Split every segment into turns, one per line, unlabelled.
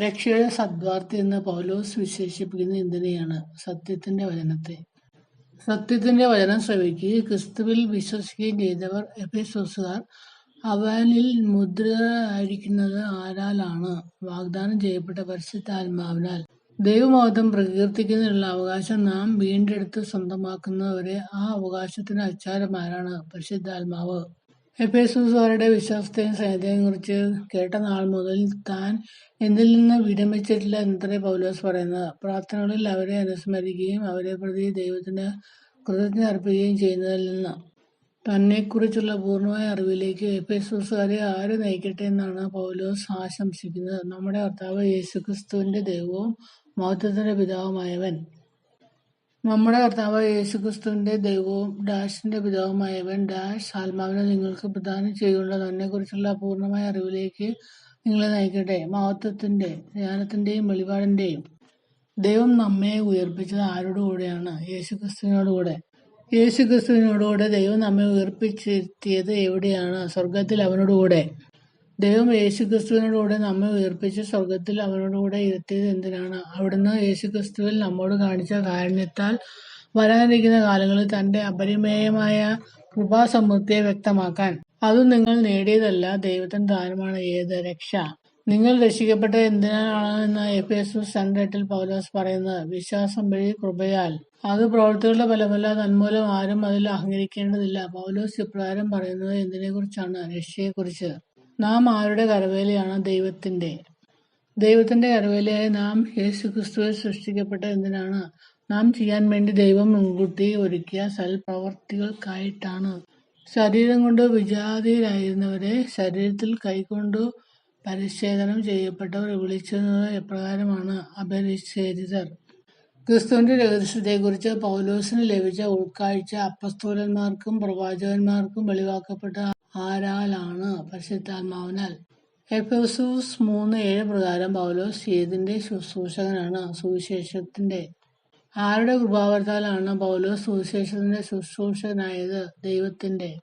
രക്ഷയുടെ സദ്വാർത്ഥി എന്ന് പൗലോസ് വിശേഷിപ്പിക്കുന്ന എന്തിനെയാണ് സത്യത്തിന്റെ വചനത്തെ. സത്യത്തിന്റെ വചനം ശ്രവിക്കുകയും ക്രിസ്തുവിൽ വിശ്വസിക്കുകയും ചെയ്തവർ എഫേസോസുകാർ അവനിൽ മുദ്രയായിരിക്കുന്നത് ആരാലാണ്? വാഗ്ദാനം ചെയ്യപ്പെട്ട പരിശുദ്ധാത്മാവിനാൽ. ദൈവമോധം പ്രകീർത്തിക്കുന്നതിനുള്ള അവകാശം നാം വീണ്ടെടുത്ത് സ്വന്തമാക്കുന്നവരെ ആ അവകാശത്തിന് അച്ചാരമാരാണ് പരിശുദ്ധാത്മാവ്. എഫേസുകാരുടെ വിശ്വാസത്തെയും സ്നേഹത്തെയും കുറിച്ച് കേട്ട നാൾ മുതൽ താൻ എന്നിൽ നിന്ന് വിരമിച്ചിട്ടില്ല എന്നത്രേ പൗലോസ് പറയുന്നത്. പ്രാർത്ഥനകളിൽ അവരെ അനുസ്മരിക്കുകയും അവരെ പ്രതി ദൈവത്തിന് കൃതജ്ഞ അർപ്പിക്കുകയും ചെയ്യുന്നതിൽ നിന്ന്. തന്നെക്കുറിച്ചുള്ള പൂർണമായ അറിവിലേക്ക് എഫേസുസുകാരെ ആര് നയിക്കട്ടെ എന്നാണ് പൗലോസ് ആശംസിക്കുന്നത്. നമ്മുടെ കർത്താവ് യേശുക്രിസ്തുവിന്റെ ദൈവവും മഹത്വത്തിന്റെ പിതാവുമായവൻ. നമ്മുടെ കർത്താവ് യേശുക്രിസ്തുവിന്റെ ദൈവവും ഡാഷിന്റെ പിതാവുമായവൻ ഡാഷ് ആത്മാവിനെ നിങ്ങൾക്ക് പ്രദാനം ചെയ്തുകൊണ്ട് തന്നെക്കുറിച്ചുള്ള പൂർണമായ അറിവിലേക്ക് നിങ്ങളെ നയിക്കട്ടെ. മഹത്വത്തിന്റെ ജ്ഞാനത്തിന്റെയും വെളിപാടിന്റെയും. ദൈവം നമ്മെ ഉയർപ്പിച്ചത് ആരോട് കൂടെയാണ്? യേശുക്രിസ്തുവിനോടുകൂടെ. യേശുക്രിസ്തുവിനോടുകൂടെ ദൈവം നമ്മെ ഉയർപ്പിച്ചെത്തിയത് എവിടെയാണ്? സ്വർഗത്തിൽ അവനോടുകൂടെ. ദൈവം യേശുക്രിസ്തുവിനോടുകൂടെ നമ്മെ ഉയർപ്പിച്ച് സ്വർഗത്തിൽ അവനോടുകൂടെ ഇരുത്തിയത് എന്തിനാണ്? അവിടുന്ന് യേശുക്രിസ്തുവിൽ നമ്മോട് കാണിച്ച കാരണത്താൽ വരാനിരിക്കുന്ന കാലങ്ങളിൽ തന്റെ അപരിമേയമായ കൃപാസമൃദ്ധിയെ വ്യക്തമാക്കാൻ. അത് നിങ്ങൾ നേടിയതല്ല ദൈവത്തിന് ദാനമാണ് ഏത് രക്ഷ. നിങ്ങൾ രക്ഷിക്കപ്പെട്ടത് എന്തിനാണെന്ന് എഫ് എസ് രണ്ടെട്ടിൽ പൗലോസ് പറയുന്നത് വിശ്വാസം വഴി കൃപയാൽ. അത് പ്രവൃത്തികളുടെ ഫലമല്ല തന്മൂലം ആരും അതിൽ അഹങ്കരിക്കേണ്ടതില്ല. പൗലോസ് ഇപ്രകാരം പറയുന്നത് എന്തിനെക്കുറിച്ചാണ്? രക്ഷയെക്കുറിച്ച്. നാം ആരുടെ കരവേലയാണ് ദൈവത്തിന്റെ? ദൈവത്തിന്റെ കരവേലയായി നാം യേശുക്രിസ്തുവിൽ സൃഷ്ടിക്കപ്പെട്ട എന്തിനാണ്? നാം ചെയ്യാൻ വേണ്ടി ദൈവം മുൻകൂട്ടി ഒരുക്കിയ സൽപ്രവർത്തികൾക്കായിട്ടാണ്. ശരീരം കൊണ്ട് വിജാതിയിലായിരുന്നവരെ ശരീരത്തിൽ കൈകൊണ്ട് പരിച്ഛേദനം ചെയ്യപ്പെട്ടവർ വിളിച്ചിരുന്നത് എപ്രകാരമാണ്? അപരിച്ഛേദിതർ. ക്രിസ്തുവിന്റെ രഹസ്യത്തെക്കുറിച്ച് പൗലോസിന് ലഭിച്ച ഉൾക്കാഴ്ച അപ്പസ്തോലന്മാർക്കും പ്രവാചകന്മാർക്കും വെളിവാക്കപ്പെട്ട ആരാലാണ് പരിശുദ്ധാത്മാവിനാൽ? എഫെസൂസ് മൂന്ന് ഏഴ് പ്രകാരം പൗലോസ് ഏതിന്റെ ശുശ്രൂഷകനാണ്? സുവിശേഷത്തിന്റെ ആരുടെ കൃപാവരത്താലാണ് പൗലോസ് സുവിശേഷത്തിന്റെ ശുശ്രൂഷകനായത്? ദൈവത്തിന്റെ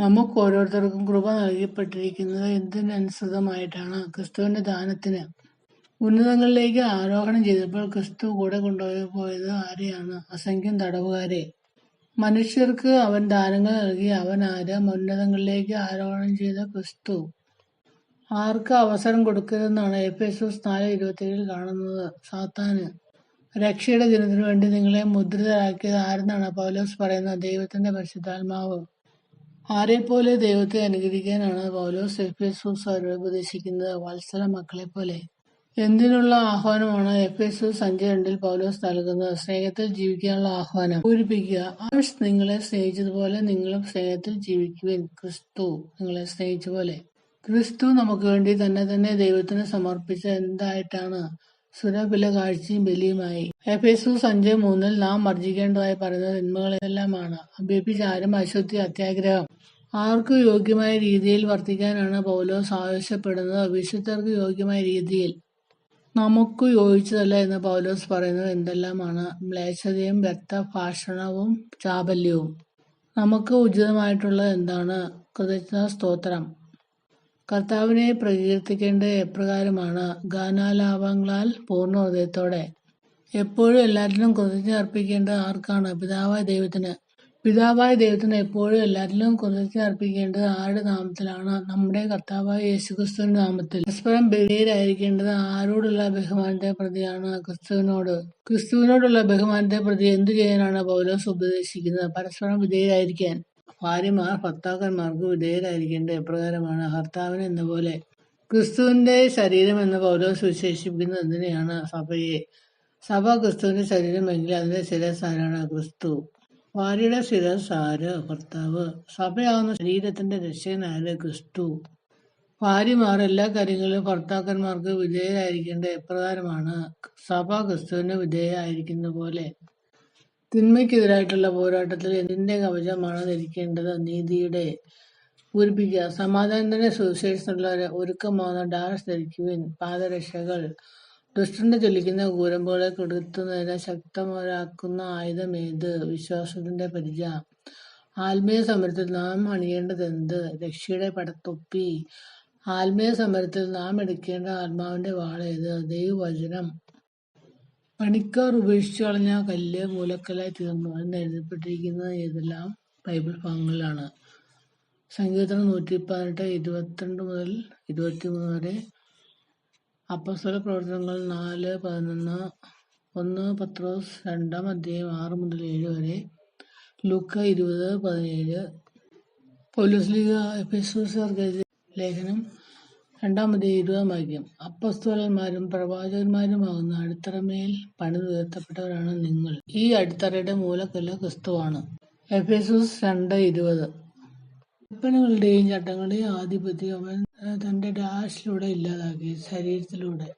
നമുക്ക് ഓരോരുത്തർക്കും കൃപ നൽകപ്പെട്ടിരിക്കുന്നത് എന്തിനനുസൃതമായിട്ടാണ്? ക്രിസ്തുവിന്റെ ദാനത്തിന്. ഉന്നതങ്ങളിലേക്ക് ആരോഹണം ചെയ്തപ്പോൾ ക്രിസ്തു കൂടെ കൊണ്ടുപോയത് ആരെയാണ്? അസംഖ്യം തടവുകാരെ. മനുഷ്യർക്ക് അവൻ ദാനങ്ങൾ നൽകി അവൻ ആര്? ഉന്നതങ്ങളിലേക്ക് ആരോഹണം ചെയ്ത ക്രിസ്തു. ആർക്ക് അവസരം കൊടുക്കരുതെന്നാണ് എഫേസൂസ് നാല് ഇരുപത്തിയേഴിൽ കാണുന്നത്. സാത്താന് രക്ഷയുടെ ദിനത്തിനു വേണ്ടി നിങ്ങളെ മുദ്രിതരാക്കിയത് ആരെന്നാണ് പൗലോസ് പറയുന്നത്? ദൈവത്തിന്റെ പരിശുദ്ധാത്മാവ്. ആരെപ്പോലെ ദൈവത്തെ അനുകരിക്കാനാണ് പൗലോസ് എഫേസൂസ് എസ് ഉപദേശിക്കുന്നത്? വത്സല മക്കളെ പോലെ എന്തിനുള്ള ആഹ്വാനമാണ് എഫേസൂസ് അഞ്ച് രണ്ടിൽ പൗലോസ് നൽകുന്നത്? സ്നേഹത്തിൽ ജീവിക്കാനുള്ള ആഹ്വാനം. പൂരിപ്പിക്കുക. ആഴ്സ് നിങ്ങളെ സ്നേഹിച്ചതുപോലെ നിങ്ങളും സ്നേഹത്തിൽ ജീവിക്കുവിൻ. ക്രിസ്തു നിങ്ങളെ സ്നേഹിച്ച പോലെ ക്രിസ്തു നമുക്ക് വേണ്ടി തന്നെ തന്നെ ദൈവത്തിന് സമർപ്പിച്ച എന്തായിട്ടാണ്? സുരബില കാഴ്ചയും ബലിയുമായി. എഫേസൂസ് അഞ്ച് മൂന്നിൽ നാം വർജിക്കേണ്ടതായി പറയുന്ന തിന്മകളെല്ലാമാണ്. ആരും അശുദ്ധി അത്യാഗ്രഹം. ആർക്കും യോഗ്യമായ രീതിയിൽ വർത്തിക്കാനാണ് പൗലോസ് ആവശ്യപ്പെടുന്നത്. വിശുദ്ധർക്ക് യോഗ്യമായ രീതിയിൽ. നമുക്കു യോജിച്ചതല്ല എന്ന് പൗലോസ് പറയുന്നത് എന്തെല്ലാമാണ്? മ്ലേച്ഛതയും ഭാഷണവും ചാബല്യവും. നമുക്ക് ഉചിതമായിട്ടുള്ളത് എന്താണ്? കൃതജ്ഞ സ്തോത്രം. കർത്താവിനെ പ്രകീർത്തിക്കേണ്ടത് എപ്രകാരമാണ്? ഗാനാലാപങ്ങളാൽ പൂർണ ഹൃദയത്തോടെ. എപ്പോഴും എല്ലാറ്റിനും കൃതജ്ഞ അർപ്പിക്കേണ്ടത് ആർക്കാണ്? പിതാവായ ദൈവത്തിന്. പിതാവായ ദൈവത്തിന് എപ്പോഴും എല്ലാറ്റിലും കൃതജ്ഞത അർപ്പിക്കേണ്ടത് ആരുടെ നാമത്തിലാണ്? നമ്മുടെ കർത്താവായ യേശുക്രിസ്തുവിന്റെ നാമത്തിൽ. പരസ്പരം ബലിയിലായിരിക്കേണ്ടത് ആരോടുള്ള ബഹുമാനത്തെ പ്രതിയാണ് ക്രിസ്തുവിനോട്. ക്രിസ്തുവിനോടുള്ള ബഹുമാനത്തെ പ്രതി എന്തു ചെയ്യാനാണ് പൗലോസ് ഉപദേശിക്കുന്നത്? പരസ്പരം വിധേയരായിരിക്കാൻ. ഭാര്യമാർ ഭർത്താക്കന്മാർക്ക് വിധേയരായിരിക്കേണ്ടത് എപ്രകാരമാണ് ഭർത്താവിന് എന്ന പോലെ ക്രിസ്തുവിന്റെ ശരീരം എന്ന് പൗലോസ് വിശേഷിപ്പിക്കുന്നത് എന്തിനെയാണ്? സഭയെ. സഭ ക്രിസ്തുവിന്റെ ശരീരമെങ്കിൽ അതിന്റെ ശിരസാരാണ് ക്രിസ്തു. ഭാര്യയുടെ ശിരസ് ആര് ഭർത്താവ്. സഭയാവുന്ന ശരീരത്തിന്റെ രക്ഷകനായ ക്രിസ്തു. ഭാര്യമാർ എല്ലാ കാര്യങ്ങളിലും ഭർത്താക്കന്മാർക്ക് വിധേയരായിരിക്കേണ്ട എപ്രകാരമാണ്? സഭ ക്രിസ്തുവിന് വിധേയമായിരിക്കുന്ന പോലെ. തിന്മയ്ക്കെതിരായിട്ടുള്ള പോരാട്ടത്തിൽ എന്തിന്റെ കവചമാണ് ധരിക്കേണ്ടത്? നീതിയുടെ പൂരിപ്പിക്കുക. സമാധാനത്തിന്റെ സുവിശേഷത്തിനുള്ള ഒരുക്കമാവുന്ന ഡാൻസ് ധരിക്കുവിൻ. പാദരക്ഷകൾ. ദുഷ്ടന്റെ ചൊല്ലിക്കുന്ന കൂരമ്പുകളെ ശക്തമൊരാക്കുന്ന ആയുധം ആയുധമേത്? വിശ്വാസത്തിന്റെ പരിച. ആത്മീയ സമരത്തിൽ നാം അണിയേണ്ടതെന്ത്? രക്ഷയുടെ പടത്തൊപ്പി. ആത്മീയ സമരത്തിൽ നാം എടുക്കേണ്ട ആത്മാവിന്റെ വാളേത് ദൈവവചനം പണിക്കാർ ഉപേക്ഷിച്ചു കളഞ്ഞ കല്ല് മൂലക്കല്ലായി തീർന്നു എന്ന് എഴുതപ്പെട്ടിരിക്കുന്നത് ഏതെല്ലാം ബൈബിൾ ഭാഗങ്ങളിലാണ് സങ്കീർത്തനം നൂറ്റി പതിനെട്ട് ഇരുപത്തിരണ്ട് മുതൽ ഇരുപത്തിമൂന്ന് വരെ അപ്പസ്വല പ്രവർത്തനങ്ങൾ നാല് പതിനൊന്ന് ഒന്ന് പത്രോസ് രണ്ടാം അധ്യായം ആറ് മുതൽ ഏഴ് വരെ. ലൂക്ക ഇരുപത് പതിനേഴ്. പോലീസ് ലീഗ് എഴുതിയ ലേഖനം രണ്ടാമത് ഇരുപതാം വാക്യം. അപ്പസ്തോലന്മാരും പ്രവാചകന്മാരുമാകുന്ന അടിത്തറമേൽ പണിതുയർത്തപ്പെട്ടവരാണ് നിങ്ങൾ. ഈ അടിത്തറയുടെ മൂലക്കല്ല് ക്രിസ്തുവാണ്. എഫേസൂസ് രണ്ട് ഇരുപത്. കൽപ്പനകളുടെയും ചട്ടങ്ങളുടെയും ആധിപത്യം അവൻ തന്റെ ഡാഷിലൂടെ ഇല്ലാതാക്കി ശരീരത്തിലൂടെ.